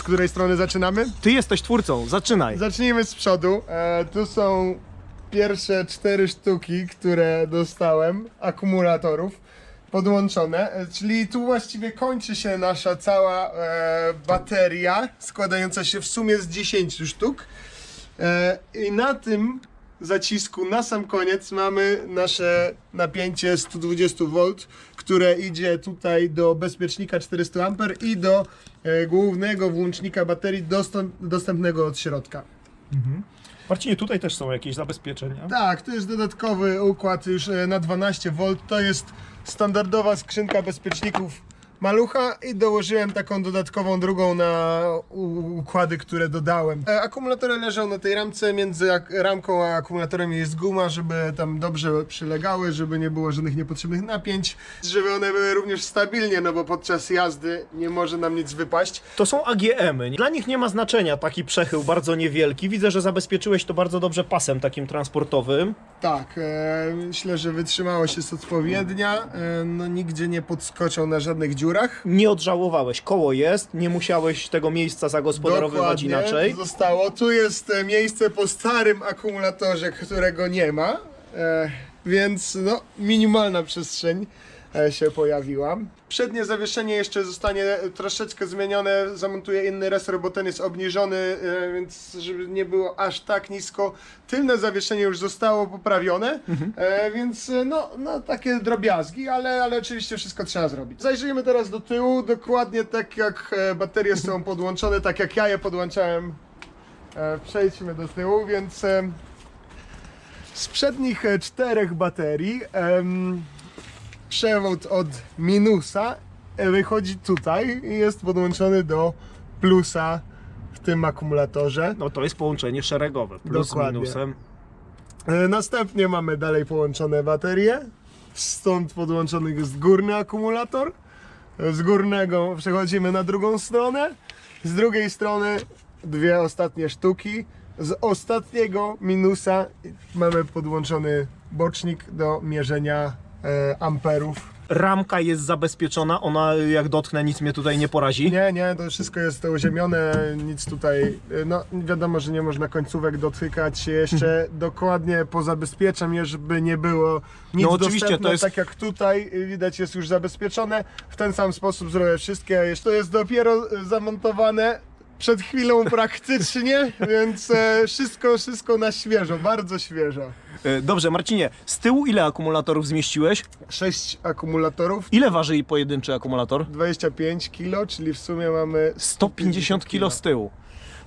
Z której strony zaczynamy? Ty jesteś twórcą, zaczynaj. Zacznijmy z przodu. E, tu są pierwsze cztery sztuki, które dostałem, akumulatorów podłączone, e, czyli tu właściwie kończy się nasza cała e, bateria, składająca się w sumie z 10 sztuk. E, I na tym zacisku na sam koniec mamy nasze napięcie 120V, które idzie tutaj do bezpiecznika 400 A i do e, głównego włącznika baterii dostęp, dostępnego od środka. Marcinie, tutaj też są jakieś zabezpieczenia. Tak, to jest dodatkowy układ już e, na 12V. To jest standardowa skrzynka bezpieczników malucha i dołożyłem taką dodatkową drugą na układy, które dodałem. E, Akumulatory leżą na tej ramce, między ramką a akumulatorem jest guma, żeby tam dobrze przylegały, żeby nie było żadnych niepotrzebnych napięć, żeby one były również stabilnie, no bo podczas jazdy nie może nam nic wypaść. To są AGM-y. Dla nich nie ma znaczenia taki przechył bardzo niewielki. Widzę, że zabezpieczyłeś to bardzo dobrze pasem takim transportowym. Tak, e, myślę, że wytrzymałość jest odpowiednia, e, no nigdzie nie podskoczą na żadnych dziurach. Nie odżałowałeś. Koło jest, nie musiałeś tego miejsca zagospodarowywać inaczej. zostało. Tu jest e, miejsce po starym akumulatorze, którego nie ma, e, więc no, minimalna przestrzeń się pojawiła. Przednie zawieszenie jeszcze zostanie troszeczkę zmienione, zamontuję inny resor, bo ten jest obniżony, e, więc żeby nie było aż tak nisko. Tylne zawieszenie już zostało poprawione, e, więc e, no, no takie drobiazgi, ale, ale oczywiście wszystko trzeba zrobić. Zajrzyjmy teraz do tyłu, dokładnie tak jak e, baterie są podłączone, tak jak ja je podłączałem. E, Przejdźmy do tyłu, więc z przednich e, czterech baterii przewód od minusa wychodzi tutaj i jest podłączony do plusa w tym akumulatorze. No to jest połączenie szeregowe. Plus Dokładnie. minusem. E, Następnie mamy dalej połączone baterie. Stąd podłączony jest górny akumulator. Z górnego przechodzimy na drugą stronę. Z drugiej strony dwie ostatnie sztuki. Z ostatniego minusa mamy podłączony bocznik do mierzenia amperów. Ramka jest zabezpieczona, ona jak dotknę nic mnie tutaj nie porazi. Nie, nie, to wszystko jest uziemione, nic tutaj, e, no wiadomo, że nie można końcówek dotykać, jeszcze dokładnie pozabezpieczam je, żeby nie było nic No oczywiście, to jest- tak jak tutaj y, widać jest już zabezpieczone, w ten sam sposób zrobię wszystkie, jeszcze to jest dopiero zamontowane przed chwilą praktycznie, więc e, wszystko, wszystko na świeżo, bardzo świeżo. E, Dobrze, Marcinie, z tyłu ile akumulatorów zmieściłeś? Sześć akumulatorów, Ile waży pojedynczy akumulator? 25 kg, czyli w sumie mamy 150 kg z tyłu.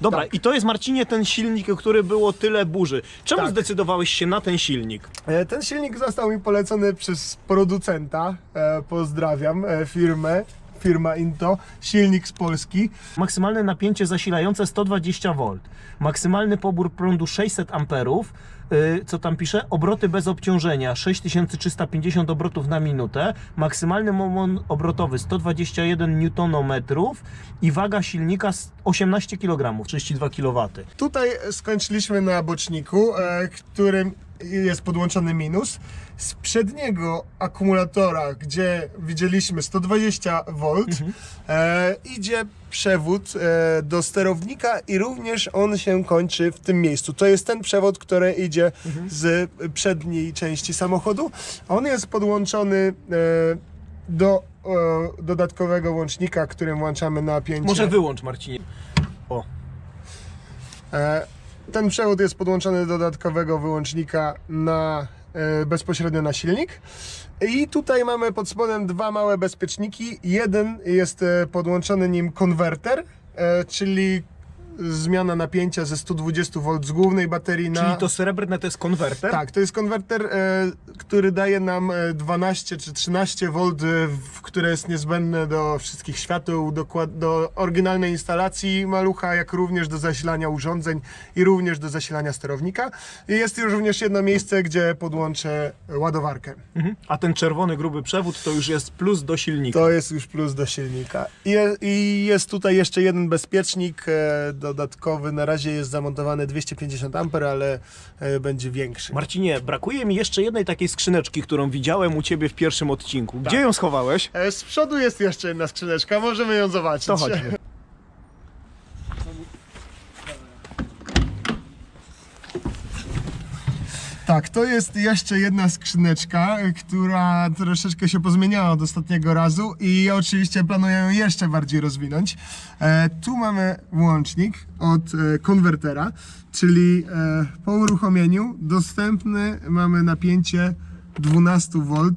Dobra, Tak. i to jest Marcinie ten silnik, o który było tyle burzy. Czemu Tak. zdecydowałeś się na ten silnik? E, Ten silnik został mi polecony przez producenta. E, pozdrawiam e, firmę. Firma Into, silnik z Polski. Maksymalne napięcie zasilające 120 V. Maksymalny pobór prądu 600 amperów. Yy, co tam pisze? Obroty bez obciążenia 6350 obrotów na minutę. Maksymalny moment obrotowy 121 Nm i waga silnika s- 18 kg, 32 kW. Tutaj skończyliśmy na boczniku, e, którym jest podłączony minus. Z przedniego akumulatora, gdzie widzieliśmy 120V, e, idzie przewód e, do sterownika i również on się kończy w tym miejscu. To jest ten przewód, który idzie z przedniej części samochodu. On jest podłączony e, do e, dodatkowego łącznika, którym włączamy napięcie. Może wyłącz Marcinie. O, E, Ten przewód jest podłączony do dodatkowego wyłącznika na, e, bezpośrednio na silnik. I tutaj mamy pod spodem dwa małe bezpieczniki. Jeden jest e, podłączony nim konwerter, e, czyli zmiana napięcia ze 120V z głównej baterii na... czyli to srebrne to jest konwerter? Tak, to jest konwerter, e, który daje nam e, 12 czy 13 V, e, w- które jest niezbędne do wszystkich świateł, dokład, do oryginalnej instalacji malucha, jak również do zasilania urządzeń i również do zasilania sterownika. I jest już również jedno miejsce, gdzie podłączę ładowarkę. Mhm. A ten czerwony gruby przewód to już jest plus do silnika. To jest już plus do silnika. I, I jest tutaj jeszcze jeden bezpiecznik e, dodatkowy. Na razie jest zamontowany 250 A, ale e, będzie większy. Marcinie, brakuje mi jeszcze jednej takiej skrzyneczki, którą widziałem u ciebie w pierwszym odcinku. Gdzie ją schowałeś? E, Z przodu jest jeszcze jedna skrzyneczka, możemy ją zobaczyć. To chodźmy. Tak, to jest jeszcze jedna skrzyneczka, która troszeczkę się pozmieniała od ostatniego razu i oczywiście planuję ją jeszcze bardziej rozwinąć. E, tu mamy włącznik od e, konwertera, czyli e, po uruchomieniu dostępny mamy napięcie 12V.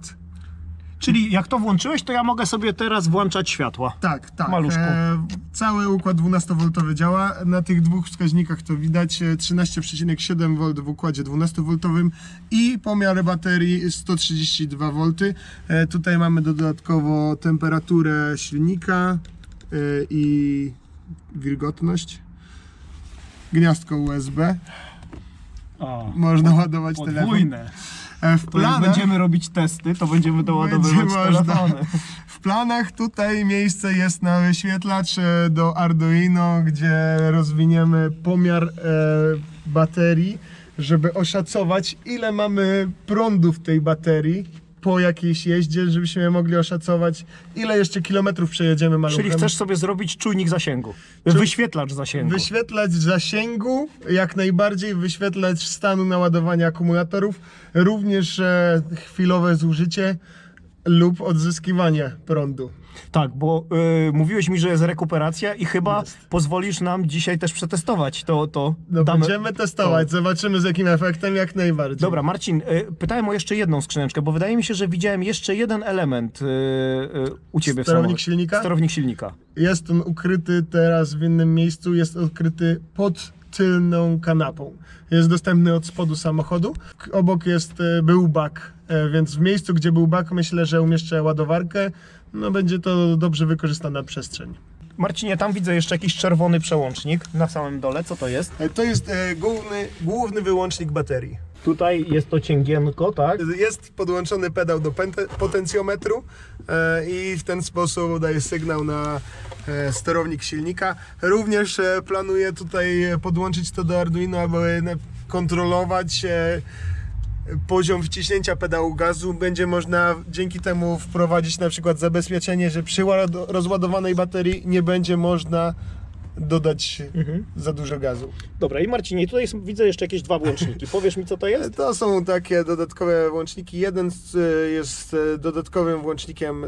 Czyli jak to włączyłeś, to ja mogę sobie teraz włączać światła. Tak, tak. Maluszku. E, cały układ 12V działa. Na tych dwóch wskaźnikach to widać. e, 13,7V w układzie 12V i pomiar baterii 132V. E, tutaj mamy dodatkowo temperaturę silnika e, i wilgotność. Gniazdko USB. O, Można ładować telefon. podwójne. E, w To planach, będziemy robić testy, to będziemy doładowywać telefony. W planach tutaj miejsce jest na wyświetlacz e, do Arduino, gdzie rozwiniemy pomiar e, baterii, żeby oszacować ile mamy prądu w tej baterii po jakiejś jeździe, żebyśmy mogli oszacować ile jeszcze kilometrów przejedziemy maluchem. Czyli chcesz sobie zrobić czujnik zasięgu. Wyświetlacz zasięgu. Wyświetlać zasięgu, jak najbardziej wyświetlać stanu naładowania akumulatorów, również e, chwilowe zużycie lub odzyskiwanie prądu. Tak, bo y, mówiłeś mi, że jest rekuperacja i chyba pozwolisz nam dzisiaj też przetestować to. to No damy- będziemy testować, zobaczymy z jakim efektem, jak najbardziej. Dobra, Marcin, y, pytałem o jeszcze jedną skrzyneczkę, bo wydaje mi się, że widziałem jeszcze jeden element y, y, u ciebie w Sterownik samochodzie. silnika? Sterownik silnika. Jest on ukryty teraz w innym miejscu, jest ukryty pod tylną kanapą. Jest dostępny od spodu samochodu. Obok jest e, był bak, e, więc w miejscu, gdzie był bak, myślę, że umieszczę ładowarkę. No będzie to dobrze wykorzystana przestrzeń. Marcinie, tam widzę jeszcze jakiś czerwony przełącznik na samym dole. Co to jest? E, To jest e, główny, główny wyłącznik baterii. Tutaj jest to cięgienko, tak? Jest podłączony pedał do potencjometru e, i w ten sposób daje sygnał na e, sterownik silnika. Również e, planuję tutaj podłączyć to do Arduino, aby kontrolować poziom wciśnięcia pedału gazu. Będzie można dzięki temu wprowadzić na przykład zabezpieczenie, że przy ład- rozładowanej baterii nie będzie można dodać za dużo gazu. Dobra, i Marcinie, tutaj są, widzę jeszcze jakieś dwa włączniki. Powiesz mi, co to jest? To są takie dodatkowe włączniki. Jeden jest y, dodatkowym włącznikiem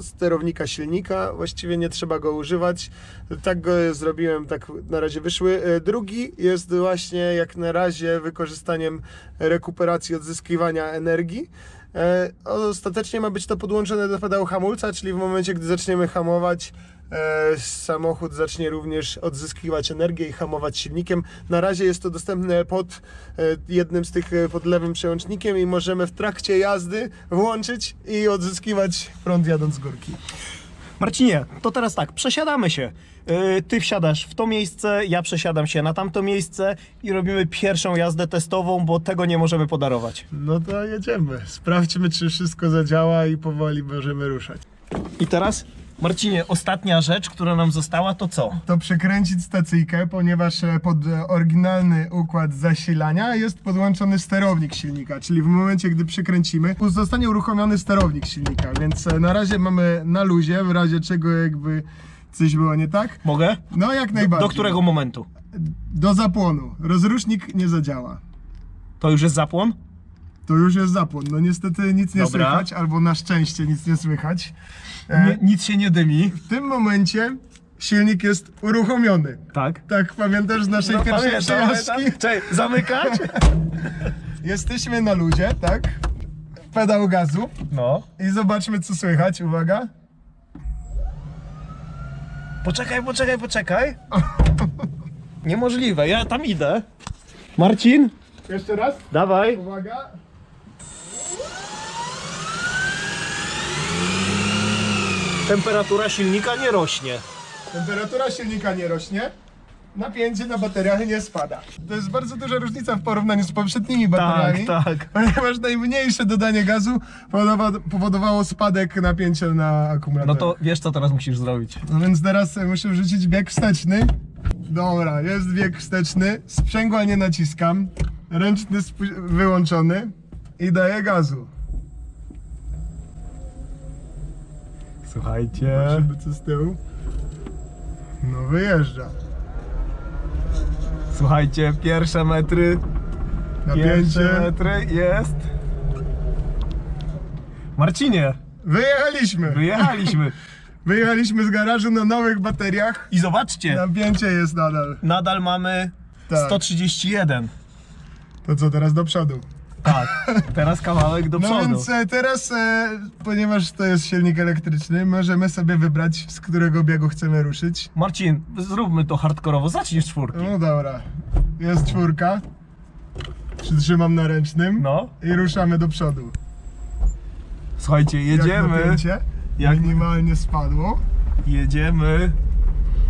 sterownika silnika. Właściwie nie trzeba go używać. Tak go zrobiłem, tak na razie wyszły. Y, Drugi jest właśnie jak na razie wykorzystaniem rekuperacji odzyskiwania energii. E, Ostatecznie ma być to podłączone do pedału hamulca, czyli w momencie, gdy zaczniemy hamować, e, samochód zacznie również odzyskiwać energię i hamować silnikiem. Na razie jest to dostępne pod e, jednym z tych, e, pod lewym przełącznikiem i możemy w trakcie jazdy włączyć i odzyskiwać prąd jadąc z górki. Marcinie, to teraz tak, przesiadamy się. Yy, Ty wsiadasz w to miejsce, ja przesiadam się na tamto miejsce i robimy pierwszą jazdę testową, bo tego nie możemy podarować. No to jedziemy. Sprawdźmy, czy wszystko zadziała i powoli możemy ruszać. I teraz, Marcinie, ostatnia rzecz, która nam została, to co? to przekręcić stacyjkę, ponieważ e, pod e, oryginalny układ zasilania jest podłączony sterownik silnika, czyli w momencie, gdy przykręcimy, zostanie uruchomiony sterownik silnika, więc e, na razie mamy na luzie, w razie czego jakby coś było nie tak. Mogę? No jak najbardziej. Do którego momentu? Do zapłonu. Rozrusznik nie zadziała. To już jest zapłon? To już jest zapłon. No niestety nic nie Dobra. słychać, albo na szczęście nic nie słychać. E, Nie, nic się nie dymi. W tym momencie silnik jest uruchomiony. Tak. Tak, pamiętasz z naszej No, pierwszej przejażdżki? Czekaj, zamykać? Jesteśmy na luzie, tak? Pedał gazu No. i zobaczmy co słychać, uwaga. Poczekaj, poczekaj, poczekaj. Niemożliwe, ja tam idę. Marcin, Jeszcze raz, dawaj. uwaga. Temperatura silnika nie rośnie. Temperatura silnika nie rośnie, napięcie na bateriach nie spada. To jest bardzo duża różnica w porównaniu z poprzednimi bateriami. Tak, tak. Ponieważ najmniejsze dodanie gazu powodowa- powodowało spadek napięcia na. No to wiesz co teraz musisz zrobić. No więc teraz e, muszę wrzucić bieg wsteczny. Dobra, jest bieg wsteczny. Sprzęgła nie naciskam. Ręczny spu- wyłączony. I daję gazu. Słuchajcie. Żeby co z tyłu. No wyjeżdża. Słuchajcie, pierwsze metry Napięcie. metry jest. Marcinie, Wyjechaliśmy. wyjechaliśmy. Wyjechaliśmy z garażu na nowych bateriach. I zobaczcie, Napięcie jest nadal. nadal mamy Tak. 131. To co, teraz do przodu? Tak, teraz kawałek do No przodu. więc e, teraz, e, ponieważ to jest silnik elektryczny, możemy sobie wybrać, z którego biegu chcemy ruszyć. Marcin, zróbmy to hardkorowo, zacznij z czwórki. No dobra, jest czwórka. Przytrzymam na ręcznym No, i ruszamy do przodu. słuchajcie, Jak jedziemy, napięcie Jak- minimalnie spadło. jedziemy.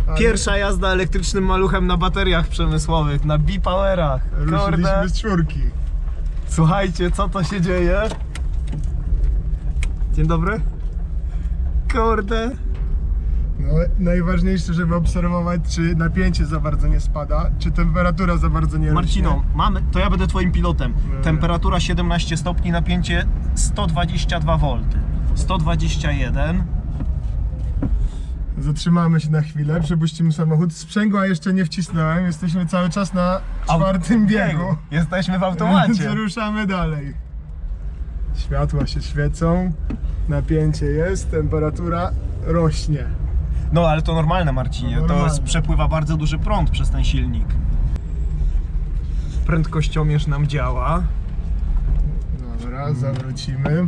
ale Pierwsza jazda elektrycznym maluchem na bateriach przemysłowych, na B-Powerach. Kurde, Ruszyliśmy z czwórki. Słuchajcie, co to się dzieje? Dzień dobry. Kurde. No, najważniejsze, żeby obserwować, czy napięcie za bardzo nie spada, czy temperatura za bardzo nie Marcino, rośnie. mamy, to ja będę twoim pilotem. Dobra. Temperatura 17 stopni, napięcie 122 V. 121. Zatrzymamy się na chwilę, przepuścimy samochód. Sprzęgła jeszcze nie wcisnąłem, jesteśmy cały czas na czwartym biegu. Jesteśmy w automacie. ruszamy dalej. Światła się świecą, napięcie jest, temperatura rośnie. No ale to normalne Marcinie, to normalne. jest, przepływa bardzo duży prąd przez ten silnik. Prędkościomierz nam działa. Dobra, zawrócimy.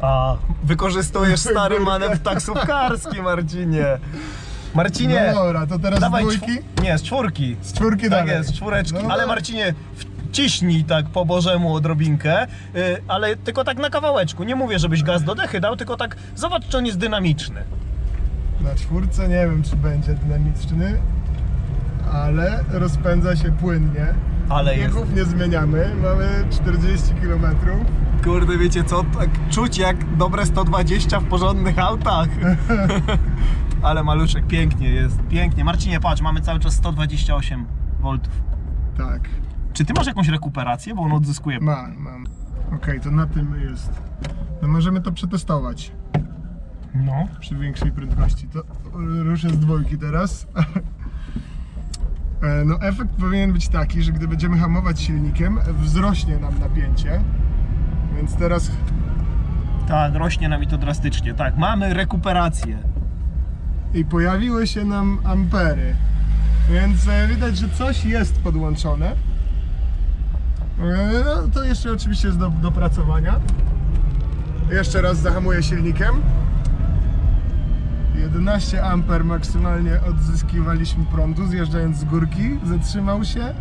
A, wykorzystujesz stary manewr taksówkarski Marcinie. Marcinie, No dobra, to teraz z dawaj dwójki? Nie, z czwórki. Z czwórki Tak dalej. jest, czwóreczki. No, ale. Marcinie, wciśnij tak po bożemu odrobinkę, y, ale tylko tak na kawałeczku. Nie mówię, żebyś gaz do dechy dał, tylko tak zobacz, czy on jest dynamiczny. Na czwórce nie wiem, czy będzie dynamiczny, ale rozpędza się płynnie. Ale jest. Biegów nie zmieniamy, mamy 40 km. Kurde, wiecie co? Tak czuć jak dobre 120 w porządnych autach. Ale maluszek, pięknie jest, pięknie. Marcinie, patrz, mamy cały czas 128 V. Tak, Czy ty masz jakąś rekuperację, bo on odzyskuje? mam, mam. Okej, to na tym jest. No możemy to przetestować No. przy większej prędkości. To ruszę z dwójki teraz. E, No efekt powinien być taki, że gdy będziemy hamować silnikiem, wzrośnie nam napięcie. Więc teraz Tak, rośnie nam i to drastycznie. Tak, mamy rekuperację. i pojawiły się nam ampery. Więc e, widać, że coś jest podłączone. E, No, to jeszcze oczywiście jest do dopracowania. Jeszcze raz zahamuję silnikiem. 11 amper maksymalnie odzyskiwaliśmy prądu zjeżdżając z górki. Zatrzymał się.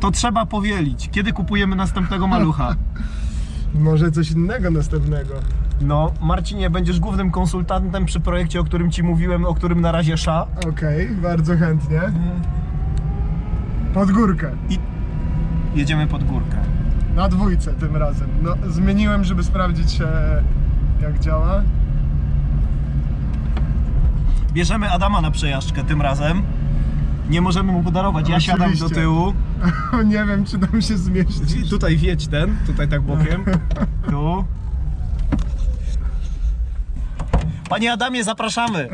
To trzeba powielić. Kiedy kupujemy następnego malucha? Może coś innego następnego. No, Marcinie, będziesz głównym konsultantem przy projekcie, o którym ci mówiłem, o którym na razie sza. Okej, bardzo chętnie. Pod górkę. I jedziemy pod górkę. Na dwójce tym razem. No, zmieniłem, żeby sprawdzić e, jak działa. Bierzemy Adama na przejażdżkę tym razem. Nie możemy mu podarować. Ja siadam do Oczywiście. tyłu. nie wiem, czy tam się zmieści. Tutaj wiedź ten, tutaj tak bokiem. Tu. Panie Adamie, zapraszamy.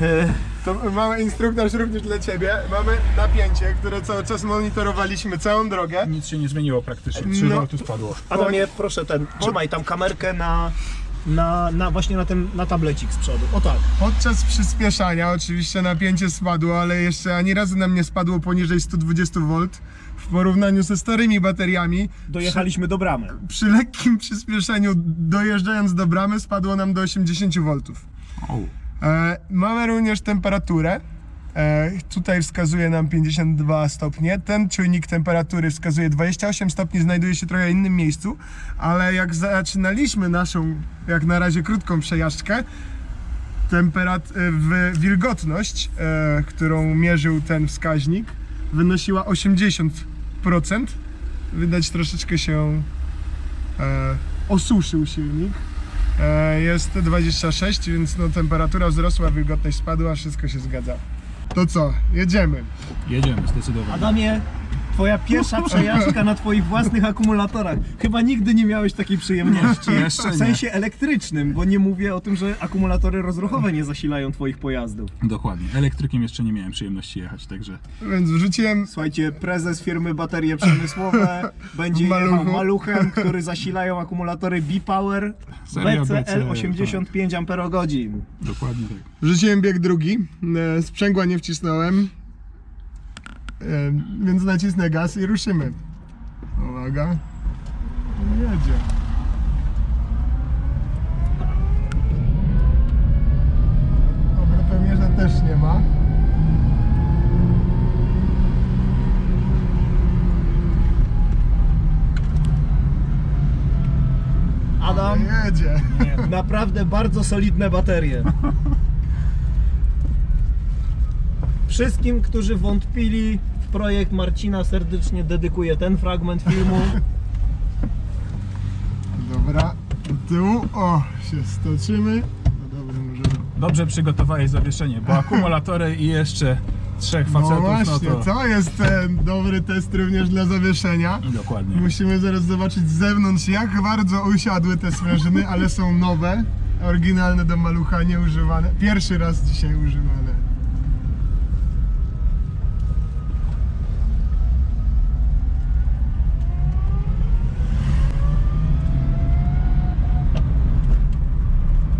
E, To mały instruktaż również dla Ciebie. Mamy napięcie, które cały czas monitorowaliśmy całą drogę. Nic się nie zmieniło praktycznie. 3 No. V spadło. Adamie, proszę ten, trzymaj tam kamerkę na, na, na właśnie na ten, na tablecik z przodu. O tak. Podczas przyspieszania oczywiście napięcie spadło, ale jeszcze ani razu nam nie spadło poniżej 120 V. W porównaniu ze starymi bateriami, Dojechaliśmy do bramy. przy lekkim przyspieszeniu dojeżdżając do bramy spadło nam do 80 V. E, mamy również temperaturę. E, tutaj wskazuje nam 52 stopnie. Ten czujnik temperatury wskazuje 28 stopni, znajduje się trochę innym miejscu, ale jak zaczynaliśmy naszą, jak na razie krótką przejażdżkę, temperat, e, wilgotność, e, którą mierzył ten wskaźnik, wynosiła 80%. Widać troszeczkę się osuszył silnik. Jest 26, więc no, temperatura wzrosła, wilgotność spadła, wszystko się zgadza. To co, jedziemy. Jedziemy, zdecydowanie. Adamie, Twoja pierwsza przejażdżka na twoich własnych akumulatorach. Chyba nigdy nie miałeś takiej przyjemności. Jeszcze w nie. sensie elektrycznym, bo nie mówię o tym, że akumulatory rozruchowe nie zasilają twoich pojazdów. Dokładnie. Elektrykiem jeszcze nie miałem przyjemności jechać, także Więc wrzuciłem Słuchajcie, prezes firmy Baterie Przemysłowe będzie maluchu. jechał maluchem, który zasilają akumulatory B-Power Seria BCL 85 Ah. dokładnie tak. Wrzuciłem bieg drugi, e, sprzęgła nie wcisnąłem, więc nacisnę gaz i ruszymy. Uwaga. Jedzie. Obrotomierza też nie ma. Adam, Jedzie. naprawdę bardzo solidne baterie. Wszystkim, którzy wątpili w projekt Marcina, serdecznie dedykuję ten fragment filmu. Dobra, do tyłu. O, się stoczymy. No dobra, możemy. Dobrze przygotowałeś zawieszenie, bo akumulatory i jeszcze trzech No facetów, właśnie, no to... to jest ten dobry test również dla zawieszenia. Dokładnie. Musimy zaraz zobaczyć z zewnątrz, jak bardzo usiadły te sprężyny, ale są nowe, oryginalne do malucha, nieużywane. Pierwszy raz dzisiaj używane.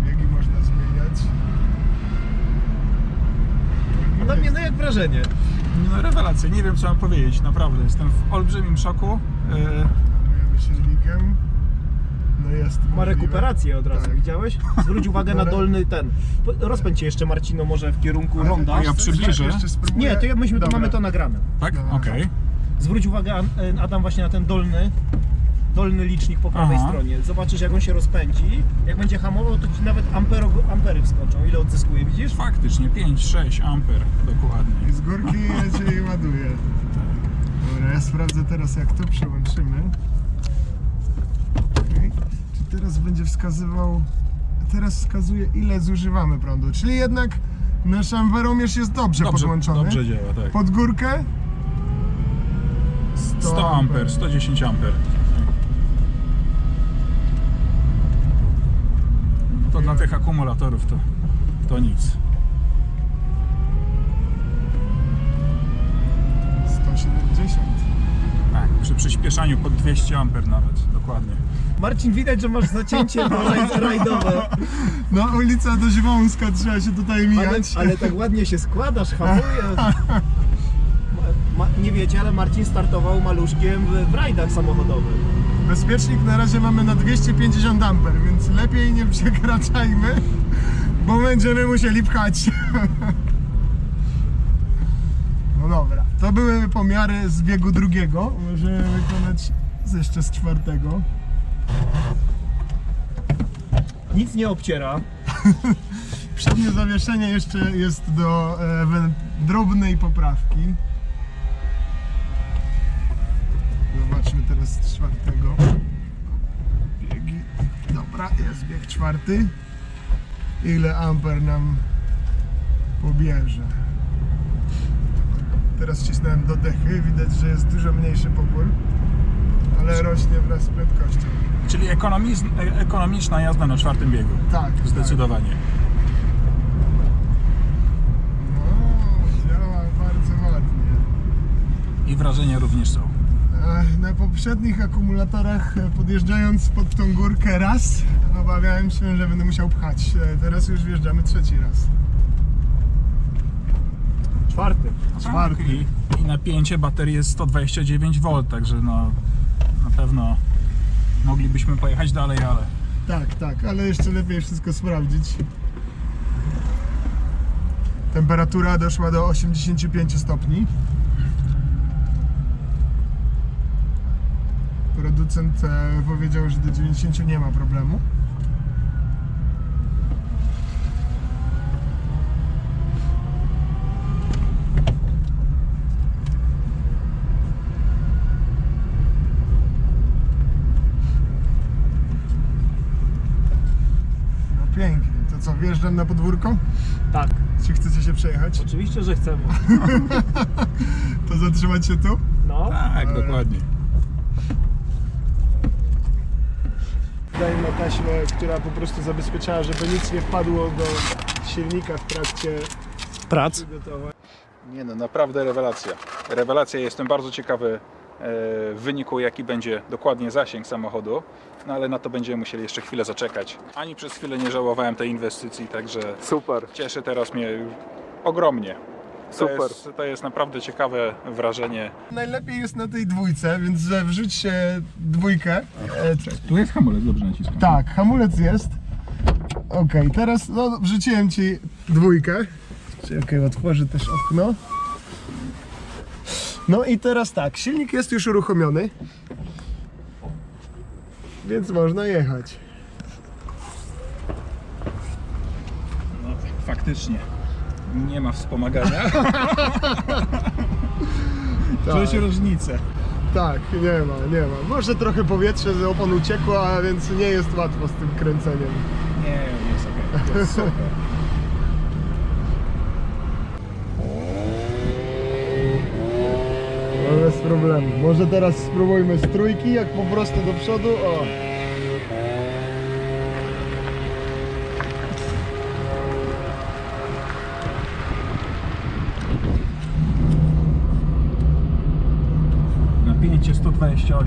Biegi można zmieniać. Adam, nie no jak wrażenie? No rewelacja, nie wiem co mam powiedzieć, naprawdę. Jestem w olbrzymim szoku. E, Hamujemy silnikiem. No jest. Ma możliwe. rekuperację od razu, Tak. widziałeś? Zwróć uwagę na dolny ten. Po- Rozpędź się jeszcze Marcino może w kierunku ronda. a ja przybliżę. Jeszcze spróbuję. Nie, to ja- myśmy to Dobra. mamy to nagrane. tak? Okej. Zwróć uwagę An- Adam właśnie na ten dolny dolny licznik po prawej Aha. stronie. Zobaczysz jak on się rozpędzi. Jak będzie hamował, to ci nawet ampero, ampery wskoczą. Ile odzyskuje, widzisz? Faktycznie 5-6 amper dokładnie. I z górki jedzie i ładuje. Dobra, ja sprawdzę teraz jak to przełączymy. Okej. Czy teraz będzie wskazywał... Teraz wskazuje ile zużywamy prądu, czyli jednak nasz amperomierz jest dobrze, Dobrze, podłączony. dobrze działa, tak. Pod górkę 100 amper, 110 amper. To dla tych akumulatorów to, to nic. 170. Tak, przy przyspieszaniu pod 200 amper nawet, dokładnie. Marcin, widać, że masz zacięcie do rajd- rajdowe. No ulica dość wąska, trzeba się tutaj Ale, mijać. ale tak ładnie się składasz, hamujesz. Ma, ma, nie wiecie, ale Marcin startował maluszkiem w, w rajdach samochodowych. Bezpiecznik na razie mamy na 250 amper, więc lepiej nie przekraczajmy, bo będziemy musieli pchać. No dobra, to były pomiary z biegu drugiego. Możemy wykonać jeszcze z czwartego. Nic nie obciera. Przednie zawieszenie jeszcze jest do e, drobnej poprawki. Zobaczmy teraz z czwartego. Biegi. Dobra, jest bieg czwarty. Ile amper nam pobierze? Teraz cisnąłem do dechy, widać, że jest dużo mniejszy pobór, ale rośnie wraz z prędkością. Czyli ekonomiz, e- ekonomiczna jazda na czwartym biegu. Tak, Zdecydowanie. No, działa bardzo ładnie. I wrażenia również są. Ech, Na poprzednich akumulatorach e, podjeżdżając pod tą górkę raz obawiałem się, że będę musiał pchać. E, Teraz już wjeżdżamy trzeci raz. Czwarty. Czwarty. I, I napięcie baterii jest 129 V, także no na pewno moglibyśmy pojechać dalej, ale Tak, tak, ale jeszcze lepiej wszystko sprawdzić. Temperatura doszła do 85 stopni. Producent e, powiedział, że do 90 nie ma problemu. No pięknie. To co, wjeżdżam na podwórko? Tak, Czy chcecie się przejechać? oczywiście, że chcemy. To zatrzymać się tu? No. No. Tak, dokładnie. Dajmy taśmę, która po prostu zabezpieczała, żeby nic nie wpadło do silnika w trakcie Prac. przygotowań. Nie no, naprawdę rewelacja. Rewelacja, jestem bardzo ciekawy e, w wyniku jaki będzie dokładnie zasięg samochodu, no ale na to będziemy musieli jeszcze chwilę zaczekać. Ani przez chwilę nie żałowałem tej inwestycji, także Super. cieszy teraz mnie już ogromnie. To Super. jest, to jest naprawdę ciekawe wrażenie. Najlepiej jest na tej dwójce, więc że wrzućcie dwójkę. E, Tu jest hamulec, dobrze naciskam. tak, hamulec jest. Okej, teraz no, wrzuciłem ci dwójkę. Okej, otworzę też okno. No i teraz tak, silnik jest już uruchomiony. Więc można jechać. No, faktycznie. Nie ma wspomagania. Czuć różnicę. Tak, nie ma, nie ma. Może trochę powietrze z opon uciekło, a więc nie jest łatwo z tym kręceniem. Nie, jest okej. Jest super. No bez problemu. Może teraz spróbujmy z trójki, jak po prostu do przodu. O!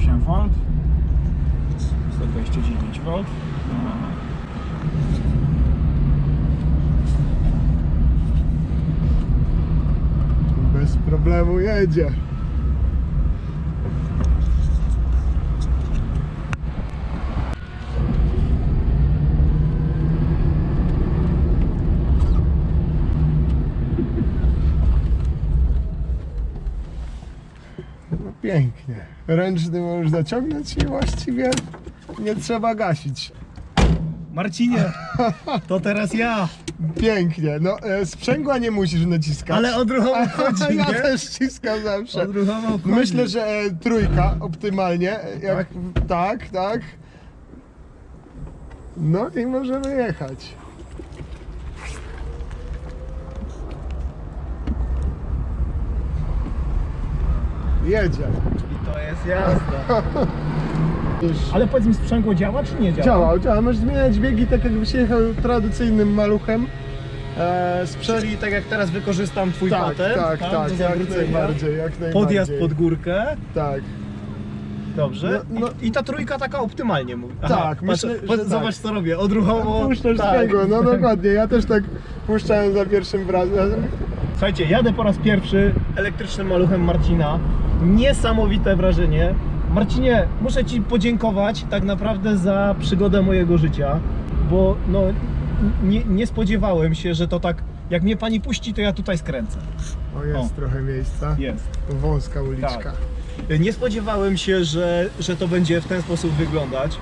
128 V. 129 V. Bez problemu jedzie. No pięknie. Ręczny możesz zaciągnąć i właściwie nie trzeba gasić. Marcinie, to teraz ja. Pięknie. No e, sprzęgła nie musisz naciskać. Ale odruchowo chodzi, ja nie? też ściskam zawsze. Odruchowo chodzi. Myślę, że e, trójka optymalnie. e, Jak, tak? tak, No i możemy jechać. Jedzie. To jest jazda. Ale powiedz mi, sprzęgło działa czy nie działa? działa, działa. Możesz zmieniać biegi tak jakbyś jechał tradycyjnym maluchem. E, sprzęt... Czyli tak jak teraz wykorzystam twój Tak, patent, tak, tak, do jak najbardziej, jak najbardziej. Podjazd pod górkę, Tak. dobrze. No, no. I, I ta trójka taka optymalnie mówi. Tak, myślę, patrz, tak. Zobacz co robię, odruchowo. Puszczasz tak. swego, no dokładnie. Ja też tak puszczałem za pierwszym razem. Słuchajcie, jadę po raz pierwszy elektrycznym maluchem Marcina. Niesamowite wrażenie. Marcinie, muszę Ci podziękować tak naprawdę za przygodę mojego życia, bo no, nie, nie spodziewałem się, że to tak, jak mnie Pani puści, to ja tutaj skręcę. O, jest O. trochę miejsca. Jest. Wąska uliczka. Tak. Nie spodziewałem się, że, że to będzie w ten sposób wyglądać.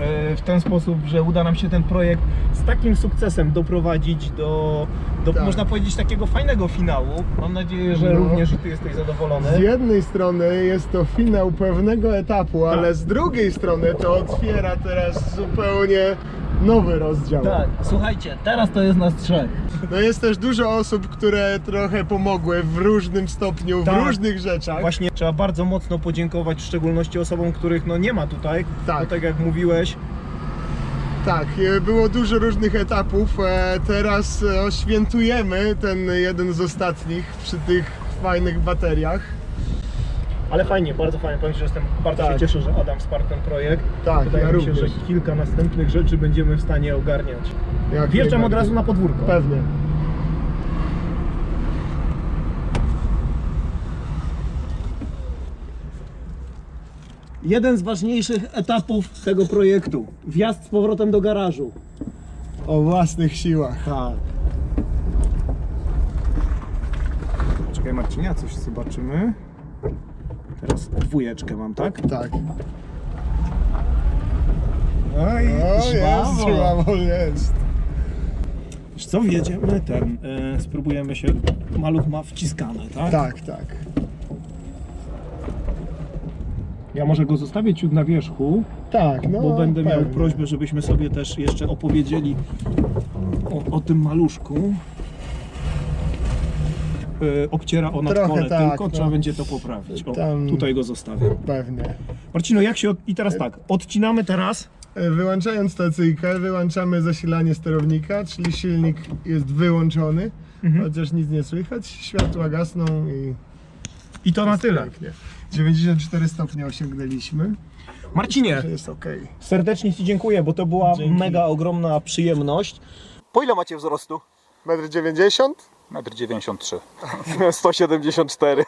E, W ten sposób, że uda nam się ten projekt z takim sukcesem doprowadzić do, do Tak. można powiedzieć, takiego fajnego finału. Mam nadzieję, że No. również Ty jesteś zadowolony. Z jednej strony jest to finał pewnego etapu, ale Tak. z drugiej strony to otwiera teraz zupełnie nowy rozdział. Tak, słuchajcie, teraz to jest nas trzech. No jest też dużo osób, które trochę pomogły w różnym stopniu, w Tak. różnych rzeczach. Właśnie trzeba bardzo mocno podziękować w szczególności osobom, których no nie ma tutaj. Tak. Bo tak jak mówiłeś, Tak, e, było dużo różnych etapów. E, Teraz e, oświętujemy ten jeden z ostatnich przy tych fajnych bateriach. Ale fajnie, bardzo fajnie. Powiem że jestem bardzo Tak. się cieszę, że Adam wsparł ten projekt. Tak, Wydaje ja mi się, również. że kilka następnych rzeczy będziemy w stanie ogarniać. Jak Wjeżdżam od razu na podwórko. Pewnie. Jeden z ważniejszych etapów tego projektu. Wjazd z powrotem do garażu. O własnych siłach. Tak. Czekaj Marcinia, coś zobaczymy. Teraz dwójeczkę mam, tak? Tak. Oj, O, jest, żwawo. jest. Wiesz co, wjedziemy ten, e, spróbujemy się, maluch ma wciskane, tak? Tak, tak. Ja może go zostawię ciut na wierzchu, Tak, no. bo będę miał pewnie. prośbę, żebyśmy sobie też jeszcze opowiedzieli o, o tym maluszku. Y, obciera o Trochę nadkole, tak, tylko no. trzeba będzie to poprawić. O, Tam- tutaj go zostawiam. Pewnie. Marcino, jak się... Od... I teraz tak, odcinamy teraz. E, Wyłączając stacyjkę, wyłączamy zasilanie sterownika, czyli silnik jest wyłączony, chociaż nic nie słychać, światła gasną i I to na tyle. pięknie. 94 stopnie osiągnęliśmy, Marcinie, że jest ok. serdecznie Ci dziękuję, bo to była Dzięki. mega ogromna przyjemność. Po ile macie wzrostu? 1,90 m? 1,93 m. 174.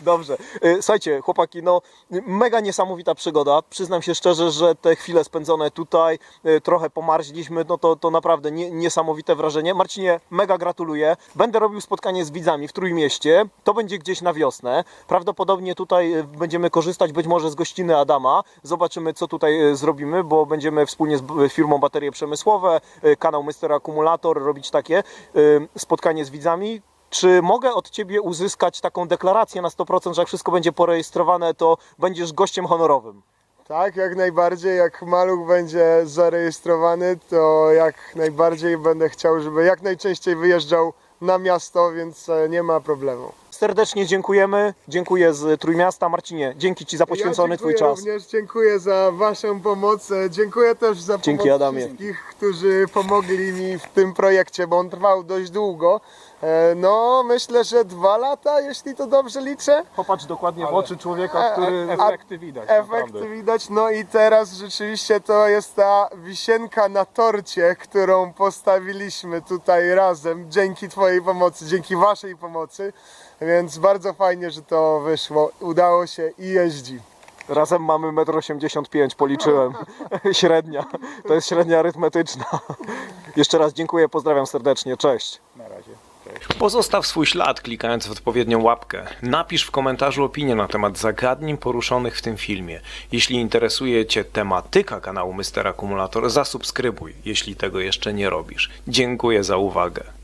Dobrze. Y, Słuchajcie, chłopaki, no mega niesamowita przygoda. Przyznam się szczerze, że te chwile spędzone tutaj, y, trochę pomarzliśmy, no to, to naprawdę nie, niesamowite wrażenie. Marcinie, mega gratuluję. Będę robił spotkanie z widzami w Trójmieście. To będzie gdzieś na wiosnę. Prawdopodobnie tutaj y, będziemy korzystać być może z gościny Adama. Zobaczymy, co tutaj zrobimy, bo będziemy wspólnie z firmą Baterie Przemysłowe, kanał Mr. Akumulator robić takie y, spotkanie z widzami. Czy mogę od Ciebie uzyskać taką deklarację na 100%, że jak wszystko będzie porejestrowane, to będziesz gościem honorowym? Tak, jak najbardziej. Jak maluch będzie zarejestrowany, to jak najbardziej będę chciał, żeby jak najczęściej wyjeżdżał na miasto, więc e, nie ma problemu. Serdecznie dziękujemy. Dziękuję z Trójmiasta. Marcinie, dzięki Ci za poświęcony ja Twój czas. również, dziękuję za Waszą pomoc. e, Dziękuję też za Dzięki, pomoc Adamie. wszystkich, którzy pomogli mi w tym projekcie, bo on trwał dość długo. E, No, myślę, że dwa lata, jeśli to dobrze liczę. Popatrz dokładnie w oczy człowieka, który... a- Efekty widać, naprawdę. Efekty widać, no i teraz rzeczywiście to jest ta wisienka na torcie, którą postawiliśmy tutaj razem, dzięki Twojej pomocy, dzięki Waszej pomocy, więc bardzo fajnie, że to wyszło, udało się i jeździ. Razem mamy 1,85 m, policzyłem. Średnia. To jest średnia arytmetyczna. Jeszcze raz dziękuję, pozdrawiam serdecznie. Cześć. Na razie. Pozostaw swój ślad klikając w odpowiednią łapkę. Napisz w komentarzu opinię na temat zagadnień poruszonych w tym filmie. Jeśli interesuje Cię tematyka kanału Mr. Akumulator, zasubskrybuj, jeśli tego jeszcze nie robisz. Dziękuję za uwagę.